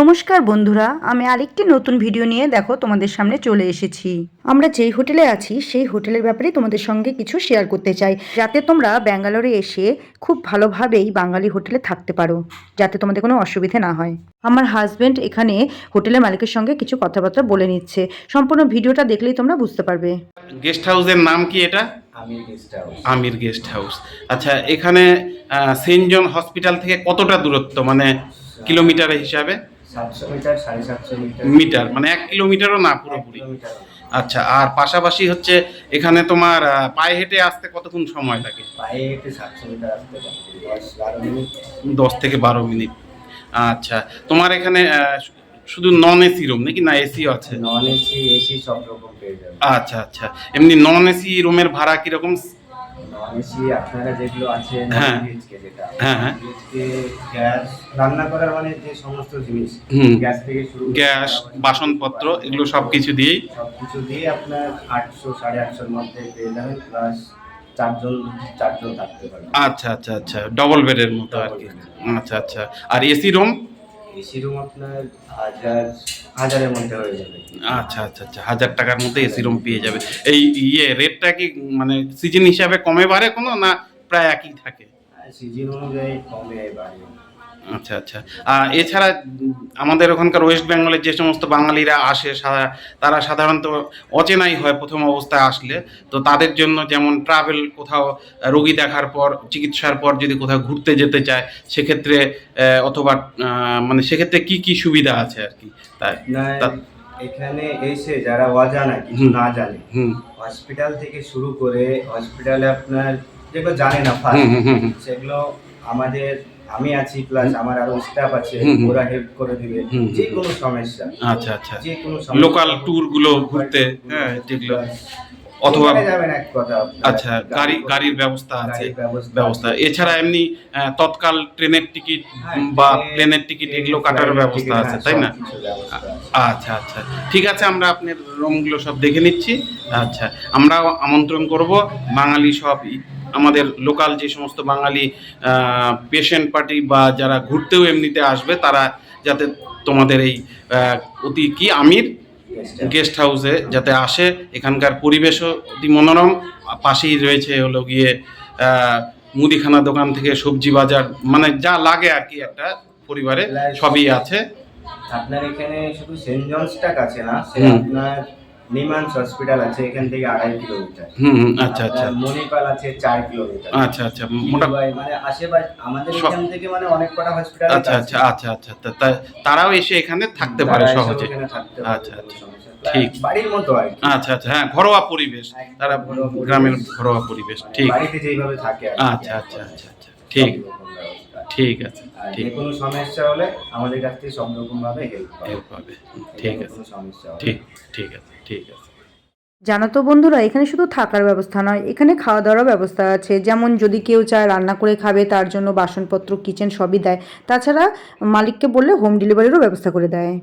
নমস্কার বন্ধুরা আমি আরেকটি নতুন ভিডিও নিয়ে দেখো তোমাদের সামনে চলে এসেছি। আমরা যেই হোটেলে আছি সেই হোটেলের ব্যাপারে তোমাদের সঙ্গে কিছু শেয়ার করতে চাই। যাতে তোমরা ব্যাঙ্গালোরে এসে খুব ভালোভাবেই বাঙালি হোটেলে থাকতে পারো যাতে তোমাদের কোনো অসুবিধে না হয়। আমার হাজব্যান্ড এখানে হোটেলের মালিকের সঙ্গে কিছু কথাবার্তা বলে নিচ্ছে। সম্পূর্ণ ভিডিওটা দেখলেই তোমরা বুঝতে পারবে। গেস্ট হাউসের নাম কি এটা? আমি আমির গেস্ট হাউস আচ্ছা এখানে সেন্ট জন হসপিটাল থেকে কতটা দূরত্ব মানে কিলোমিটার হিসাবে? সাতশো মিটার সাড়ে সাতশো মিটার। মিটার মানে এক কিলোমিটারও না পুরোপুরি? কিলোমিটার আচ্ছা আর পাশাপাশি হচ্ছে এখানে তোমার আহ, পায়ে হেঁটে আসতে কতক্ষণ সময় লাগে? পায়ে হেঁটে সাতশো মিটার আসতে পারি দশ বারো মিনিট। দশ থেকে বারো মিনিট। আচ্ছা তোমার এখানে আহ, শুধু নন এসি রুম নাকি না এসিও আছে? নন এসি এসি সব রকম পেয়ে আচ্ছা আচ্ছা এমনি নন এসি রুমের ভাড়া কীরকম? নন এসি আপনারা যেগুলো আছে হ্যাঁ। বিএচকে যেটা হ্যাঁ, হ্যাঁ। গ্যাস রান্না করার মানে যে সমস্ত জিনিস। গ্যাস থেকে শুরু গ্যাস বাসনপত্র এগুলো সব কিছু দিয়েই। সব কিছু দিয়ে আপনার আটশো সাড়ে আটশোর মধ্যে পেয়ে যাবেন প্লাস চারজন চারজন থাকতে পারবেন। আচ্ছা আচ্ছা আচ্ছা ডবল বেডের মতো আর কি। আচ্ছা আচ্ছা। আর এসি রুম এসি রুম আপনার হাজার হাজারের মধ্যে হয়ে যাবে। আচ্ছা আচ্ছা আচ্ছা হাজার টাকার মধ্যে এসি রুম পেয়ে যাবে। এই ইয়ে রেটটা কি মানে সিজন হিসাবে কমে বাড়ে কোনো না প্রায় একই থাকে? সিজন অনুযায়ী কমে বাড়ে আচ্ছা আচ্ছা। আর এছাড়া আমাদের ওখানকার ওয়েস্ট বেঙ্গলের যে সমস্ত বাঙালিরা আসে তারা সাধারণত অচেনাই হয় প্রথম অবস্থায় আসলে। তো তাদের জন্য যেমন ট্রাভেল কোথাও রোগী দেখার পর চিকিৎসার পর যদি কোথাও ঘুরতে যেতে চায় সেক্ষেত্রে অথবা মানে সেক্ষেত্রে কি কি সুবিধা আছে আর কি? তাই এখানে এসে যারা অজানা কিছু না জানে হসপিটাল থেকে শুরু করে হসপিটালে আপনার যেগুলো জানে না ফার্স্ট। সেগুলো আমাদের আমি আছি প্লাস আমার আরও স্টাফ আছে। ওরা হেল্প করে দিবে। যে কোনো সমস্যা। আচ্ছা আচ্ছা। যে কোনো লোকাল ট্যুরগুলো ঘুরতে হ্যাঁ যেগুলো অথবা। আচ্ছা গাড়ি গাড়ির ব্যবস্থা আছে ব্যবস্থা এছাড়া এমনি তৎকাল ট্রেনের টিকিট হ্যাঁ, বা প্লেনের টিকিট এগুলো কাটার ব্যবস্থা আছে হ্যাঁ, তাই না। আচ্ছা আচ্ছা। ঠিক আছে আমরা আপনার রুমগুলো সব দেখে নিচ্ছি। আচ্ছা আমরাও আমন্ত্রণ করব। বাঙালি সব আমাদের লোকাল যে সমস্ত বাঙালি পেশেন্ট পার্টি বা যারা ঘুরতেও এমনিতে আসবে তারা যাতে তোমাদের এই অতি কি আমির গেস্ট হাউসে যাতে আসে। এখানকার পরিবেশও অতি মনোরম। পাশেই রয়েছে হলো গিয়ে মুদিখানা দোকান থেকে সবজি বাজার মানে যা লাগে আর কি একটা পরিবারে সবই আছে। আপনার এখানে শুধু সেন্ট না আপনার নিমান্স হসপিটাল আছে এখান থেকে আড়াই কিলোমিটার। হুম হুম আচ্ছা আচ্ছা। মণিপাল আছে চার কিলোমিটার। আচ্ছা আচ্ছা মোটা মানে আশেপাশে আমাদের এখান থেকে মানে অনেক কটা হসপিটাল আচ্ছা আচ্ছা আচ্ছা আচ্ছা। তা- তারাও এসে এখানে থাকতে পারে সহজে। আচ্ছা আচ্ছা, আচ্ছা। আচ্ছা ঠিক। বাড়ির মতো আর আচ্ছা আচ্ছা হ্যাঁ ঘরোয়া পরিবেশ। তারা গ্রামের ঘরোয়া পরিবেশ ঠিক। বাড়িতে যেভাবে থাকে আচ্ছা আচ্ছা আচ্ছা আচ্ছা ঠিক। ঠিক আছে ঠিক। যে কোনো সমস্যা হলে আমাদের কাছ থেকে সব রকম ভাবে হেল্প পাবে ঠিক আছে। কোনো সমস্যা হবে ঠিক ঠিক আছে ঠিক আছে। জানো তো বন্ধুরা এখানে শুধু থাকার ব্যবস্থা নয় এখানে খাওয়া দাওয়ার ব্যবস্থা আছে। যেমন যদি কেউ চায় রান্না করে খাবে তার জন্য বাসনপত্র কিচেন সবই দেয়। তাছাড়া মালিককে বললে হোম ডেলিভারিরও ব্যবস্থা করে দেয়।